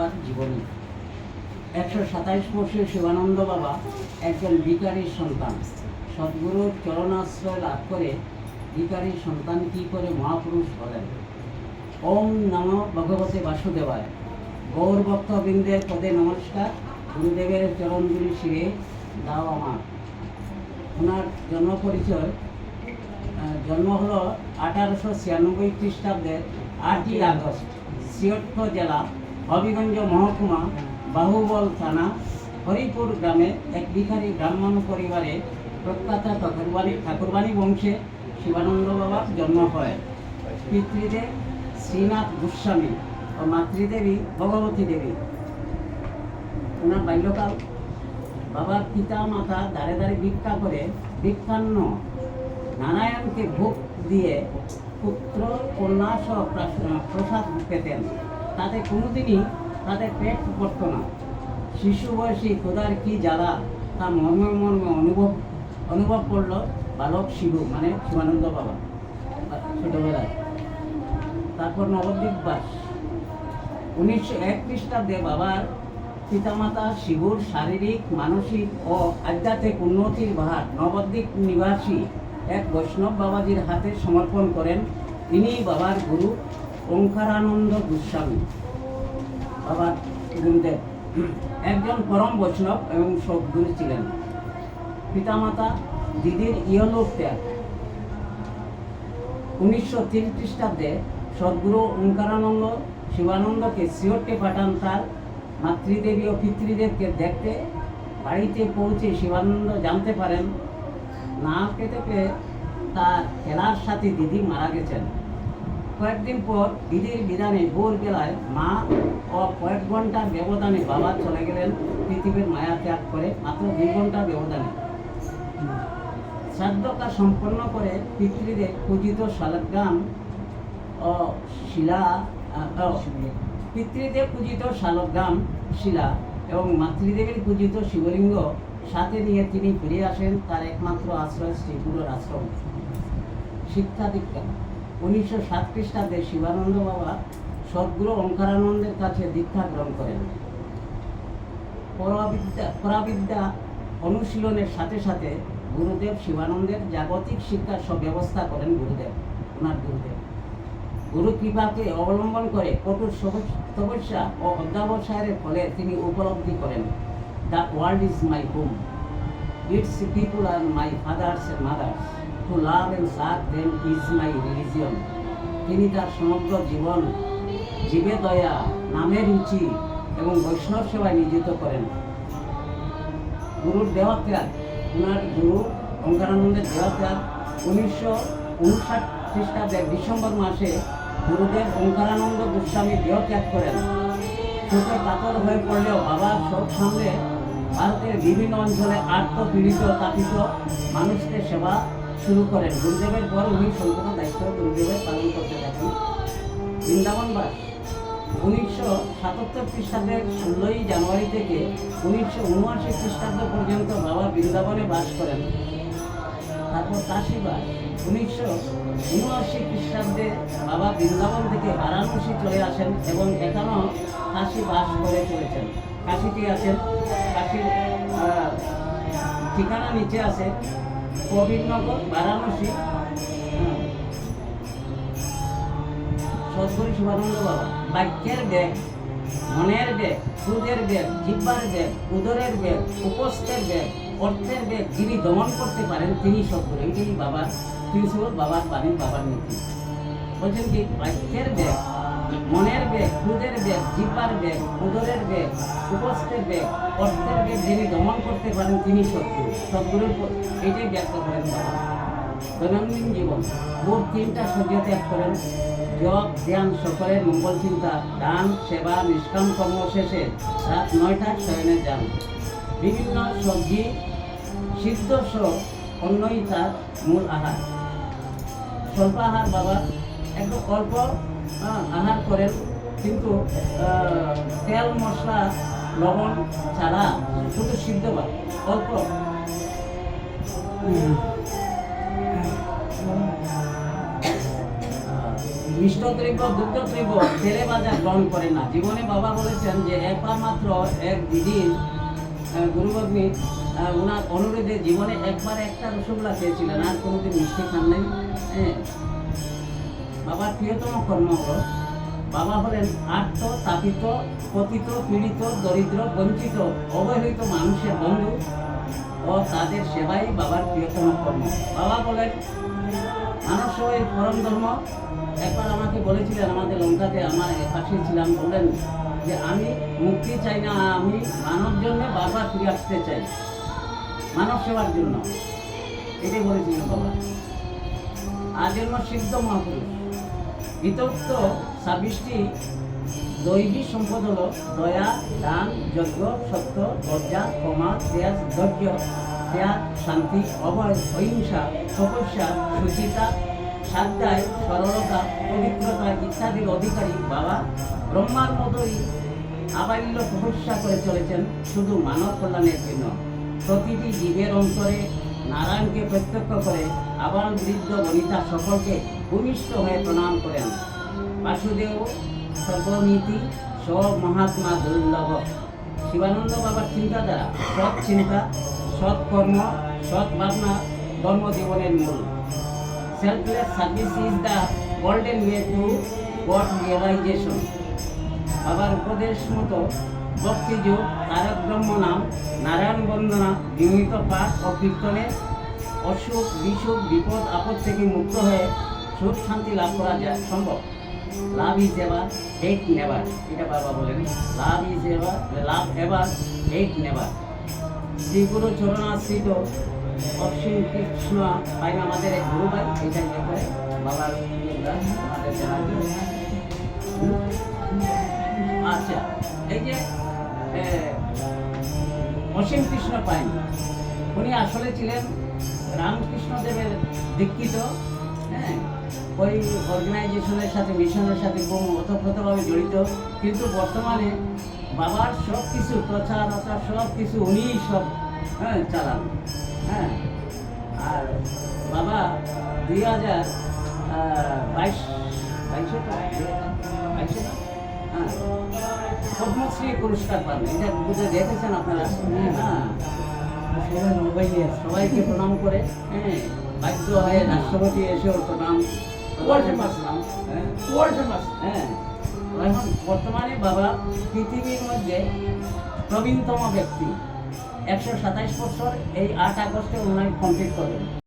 বাবার জীবনী। একশো সাতাইশ বর্ষের শিবানন্দ বাবা একজন ভিকারির সন্তান। সদ্গুরুর চরণাশ্রয় লাভ করে ভিকারির সন্তান কী করে মহাপুরুষ হলেন? ওম নম ভগবতে বাসুদেবায়। গৌর ভক্তবৃন্দের পদে নমস্কার। গুরুদেবের চরণগুলি শিরে দাও আমার। ওনার জন্ম পরিচয় জন্ম হলো আঠারোশো ছিয়ানব্বই খ্রিস্টাব্দের আটই আগস্ট, সিয়ট্ট জেলা হবিগঞ্জ মহকুমা বাহুবল থানা, হরিপুর গ্রামে এক ভিখারি ব্রাহ্মণ পরিবারে প্রখ্যাত ঠাকুরবাণী ঠাকুরবাণী বংশে শিবানন্দ বাবার জন্ম হয়। পিতৃদেব শ্রীনাথ গোস্বামী ও মাতৃদেবী ভগবতী দেবী। ওনার বাল্যকাল। বাবার পিতা মাতা দাঁড়ে দাঁড়ে ভিক্ষা করে ভিক্ষান্ন। নারায়ণকে ভোগ দিয়ে পুত্র কন্যা সহ প্রাস- প্রসাদ পেতেন। তাতে কোনোদিনই তাদের পেট পড়তো না। শিশু বয়সী খোদার কি জ্বালা, তা মর্মে মর্মে অনুভব অনুভব করল বালক শিবু মানে শিবানন্দ বাবা, ছোটবেলায়। তারপর নবদ্বীপ বাস। উনিশশো এক খ্রিস্টাব্দে বাবার পিতামাতা শিবুর শারীরিক, মানসিক ও আধ্যাত্মিক উন্নতির ভার নবদ্বীপ নিবাসী এক বৈষ্ণব বাবাজির হাতে সমর্পণ করেন। তিনি বাবার গুরু ওঙ্কারানন্দ গোস্বামী। বাবার গুরুদেব একজন পরম বৈষ্ণব এবং সদ্গুরু ছিলেন। পিতামাতা দিদির ইহলোক ত্যাগ উনিশশো তিন খ্রিস্টাব্দে সদ্গুরু ওঙ্কারানন্দ শিবানন্দকে সিওটে পাঠান তার মাতৃদেবী ও পিতৃদেবকে দেখতে। বাড়িতে পৌঁছে শিবানন্দ জানতে পারেন, না খেতে পেয়ে তার খেলার সাথে দিদি মারা গেছেন। কয়েকদিন পর বিধির বিধানে ভোর বেলায় মা ও কয়েক ঘণ্টার ব্যবধানে বাবা চলে গেলেন, পৃথিবীর মায়া ত্যাগ করে মাত্র দুই ঘণ্টার ব্যবধানে। শ্রাদ্ধ কাজ সম্পন্ন করে পিতৃদের পূজিত শালগ্রাম ও শিলা পিতৃদেব পূজিত শালগ্রাম শিলা এবং মাতৃদেবের পূজিত শিবলিঙ্গ সাথে নিয়ে তিনি ফিরে আসেন তার একমাত্র আশ্রয় শ্রীগুরুর আশ্রম। শিক্ষা দীক্ষা উনিশশো সাত খ্রিস্টাব্দে শিবানন্দ বাবা সদ্গুরু ওঙ্কারানন্দের কাছে দীক্ষা গ্রহণ করেন। পরাবিদ্যা পরাবিদ্যা অনুশীলনের সাথে সাথে গুরুদেব শিবানন্দের জাগতিক শিক্ষার সব ব্যবস্থা করেন গুরুদেব, ওনার গুরুদেব। গুরু কৃপাকে অবলম্বন করে কঠোর তপস্যা ও অধ্যাবসায়ের ফলে তিনি উপলব্ধি করেন, the world is my home, its people are my fathers and mothers. To love and serve them is my religion তিনি তার সমগ্র জীবন জীবে দয়া নামে রুচি এবং বৈষ্ণব সেবায় নিয়োজিত করেন। গুরুর দেহত্যাগ ওনার গুরু ওঙ্কারানন্দের দেহত্যাগ উনিশশো উনষাট খ্রিস্টাব্দের ডিসেম্বর মাসে গুরুদেব ওঙ্কারানন্দ গোস্বামী দেহত্যাগ করেন। শোকে কাতর হয়ে পড়লেও বাবা শোক সামলে ভারতের বিভিন্ন অঞ্চলে আত্মপীড়িত, তাপিত মানুষকে সেবা শুরু করেন। গুরুদেবের পর উনি সম্পূর্ণ দায়িত্ব গুরুদেবের পালন করতে থাকেন। বৃন্দাবনবাস উনিশশো সাতাত্তর খ্রিস্টাব্দের ষোলোই জানুয়ারি থেকে উনিশশো উনআশি খ্রিস্টাব্দ পর্যন্ত বাবা বৃন্দাবনে বাস করেন। তারপর কাশীবাস উনিশশো উনআশি খ্রিস্টাব্দে বাবা বৃন্দাবন থেকে বারাণসী চলে আসেন এবং এখানেও কাশী বাস করে চলেছেন। কাশীতে আছেন। কাশীর ঠিকানা নিচে আছে। কবিরনগর, বারাণসী। হ্যাঁ। বাক্যের ব্যাগ মনের ব্যাগ ক্রোধের ব্যাগ জিব্বার ব্যাগ উদরের ব্যাগ উপস্থের অর্থের ব্যাগ যিনি দমন করতে পারেন, তিনি সদ্গুরু। এটাই বাবার প্রিন্সিপাল বাবার বাণী, বাবার নীতি। বলছেন কি, বাক্যের ব্যাগ মনের বেগ ক্রোধের বেগ জিব্বার বেগ, উদরের বেগ উপস্থের বেগ, অর্থের ব্যাগ যিনি দমন করতে পারেন তিনি সদ্গুরুর প- এটাই ব্যাখ্যা করেন দৈনন্দিন জীবন ভোর তিনটা সূর্য ত্যাগ করেন। জপ, ধ্যান সকলের মঙ্গল চিন্তা, দান, সেবা, নিষ্কাম কর্ম শেষে রাত নয়টার শয়নে যান। বিভিন্ন সবজি সিদ্ধ সহ অন্যই তার মূল আহার। স্বল্প আহার বাবা একটু অল্প আহ, আহার করেন কিন্তু তেল মশলা লবণ ছাড়া শুধু সিদ্ধ ভাত অল্প। মিষ্ট দ্রব্য দুগ্ধ দ্রব্য তেলে বাজার গ্রহণ করে না। জীবনে বাবা বলেছেন যে একবার মাত্র এক দিদির গুরুভগ্নি ওনার অনুরোধে জীবনে একবার একটা রসগোল্লা খেয়েছিলেন আর কোনোদিন মিষ্টি খান নাই হ্যাঁ। বাবার প্রিয়তম কর্ম হল বাবা হলেন আর্ত, তাপিত, পতিত, পীড়িত, দরিদ্র, বঞ্চিত, অবহেলিত মানুষের বন্ধু ও তাদের সেবাই বাবার প্রিয়তম কর্ম। বাবা বলেন মানব সেবাই পরম ধর্ম। একবার আমাকে বলেছিলেন আমাদের লঙ্কাতে, আমার পাশে ছিলাম, বললেন যে, আমি মুক্তি চাই না, আমি মানব জন্য বারবার ফিরে আসতে চাই, মানব সেবার জন্য। এটাই বলেছিলেন বাবা। আজন্ম সিদ্ধ মহাপুরুষ বিতপ্ত ছাব্বিশটি দৈবী সম্পদ হল দয়া, দান, যজ্ঞ, সত্য, লজ্জা, ক্ষমা, ত্যাগ, ধৈর্য, ত্যাগ, শান্তি অভয় অহিংসা, তপস্যা, সুচিতা, সাধ্যায়, সরলতা, পবিত্রতা ইত্যাদির অধিকারী বাবা। ব্রহ্মার মতোই আবাল্য তপস্যা করে চলেছেন শুধু মানব কল্যাণের জন্য। প্রতিটি জীবের অন্তরে নারায়ণকে প্রত্যক্ষ করে আবার বৃদ্ধ বনিতা সকলকে ভূমিষ্ঠ হয়ে প্রণাম করেন। বাসুদেব, সর্বনীতি, সব মহাত্মা দুর্লভ। শিবানন্দ বাবার চিন্তাধারা সৎ চিন্তা, সৎ কর্ম, সৎ ভাবনা ধর্মজীবনের মূল। Selfless service is the golden way to God realisation বাবার উপদেশ মতো ভক্তি যোগ, তারক ব্রহ্ম নাম, নারায়ণ বন্দনা নিয়মিত পাঠ ও কীর্তনে অসুখ, বিসুখ, বিপদ, আপদ থেকে মুক্ত হয়ে সুখ শান্তি লাভ করা যায়। সম্ভব? Love is ever, hate never. এটা বাবা বলেন love is ever, love ever, hate never. শ্রীগুরু চরণাশ্রিত অসীম কৃষ্ণ ভাই আমাদের এক গুরু ভাই, এটা ইয়ে করে বাবার আমাদের জন্য। আচ্ছা এই যে অসীম কৃষ্ণ পাইন উনি আসলে ছিলেন রামকৃষ্ণ দেবের দীক্ষিত হ্যাঁ ওই অর্গানাইজেশনের সাথে মিশনের সাথে বহু ওতপ্রোতভাবে জড়িত। কিন্তু বর্তমানে বাবার সব কিছু প্রচার আচার সব কিছু উনিই সব হ্যাঁ চালান হ্যাঁ। আর বাবা দুই হাজার বাইশ, বাইশে বাইশে? হ্যাঁ পদ্মশ্রী পুরস্কার পান এটা বুঝে দেখেছেন আপনারা। হ্যাঁ। সবাইকে প্রণাম করে হ্যাঁ বাধ্য হয়ে রাষ্ট্রপতি এসেও প্রণাম। World famous. হ্যাঁ। ওয়ার্ল্ড ফেমাস হ্যাঁ। এখন বর্তমানে বাবা পৃথিবীর মধ্যে প্রবীণতম ব্যক্তি। একশো সাতাইশ বছর এই আট আগস্টে ওনার কমপ্লিট করবেন